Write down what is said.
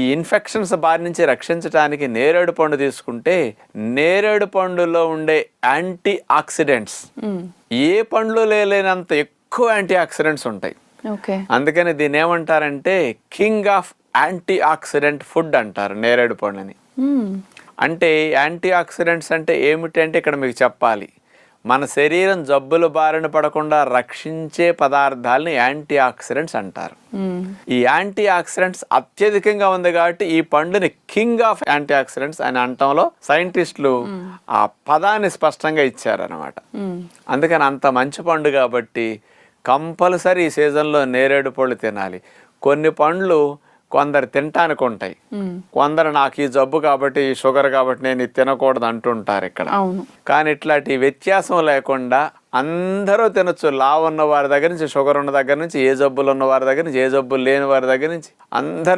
ఈ ఇన్ఫెక్షన్స్ బారి నుంచి రక్షించడానికి నేరేడు పండు తీసుకుంటే నేరేడు పండులో ఉండే యాంటీ ఆక్సిడెంట్స్. ఏ పండ్లు లేనంత ఎక్కువ యాంటీ ఆక్సిడెంట్స్ ఉంటాయి ఓకే అందుకని దీన్ని ఏమంటారంటే king of antioxidant food అంటారు నేరేడు పండుని. అంటే యాంటీ ఆక్సిడెంట్స్ అంటే ఏమిటి అంటే ఇక్కడ మీకు చెప్పాలి మన శరీరం జబ్బుల బారిన పడకుండా రక్షించే పదార్థాలని యాంటీ ఆక్సిడెంట్స్ అంటారు. ఈ యాంటీ ఆక్సిడెంట్స్ అత్యధికంగా ఉంది కాబట్టి ఈ పండుని కింగ్ ఆఫ్ యాంటీ ఆక్సిడెంట్స్ అని అనటంలో సైంటిస్టులు ఆ పదాన్ని స్పష్టంగా ఇచ్చారనమాట అందుకని అంత మంచి పండు కాబట్టి కంపల్సరీ ఈ సీజన్లో నేరేడు పళ్ళు తినాలి. కొన్ని పండ్లు కొందరు తినటానికి ఉంటాయి. కొందరు నాకు ఈ జబ్బు కాబట్టి ఈ షుగర్ కాబట్టి నేను ఇది తినకూడదు అంటుంటారు ఇక్కడ. కానీ ఇట్లాంటి వ్యత్యాసం లేకుండా అందరూ తినొచ్చు. లావు ఉన్న వారి దగ్గర నుంచి షుగర్ ఉన్న దగ్గర నుంచి ఏ జబ్బులు ఉన్న వారి దగ్గర నుంచి ఏ జబ్బులు లేని వారి దగ్గర నుంచి అందరి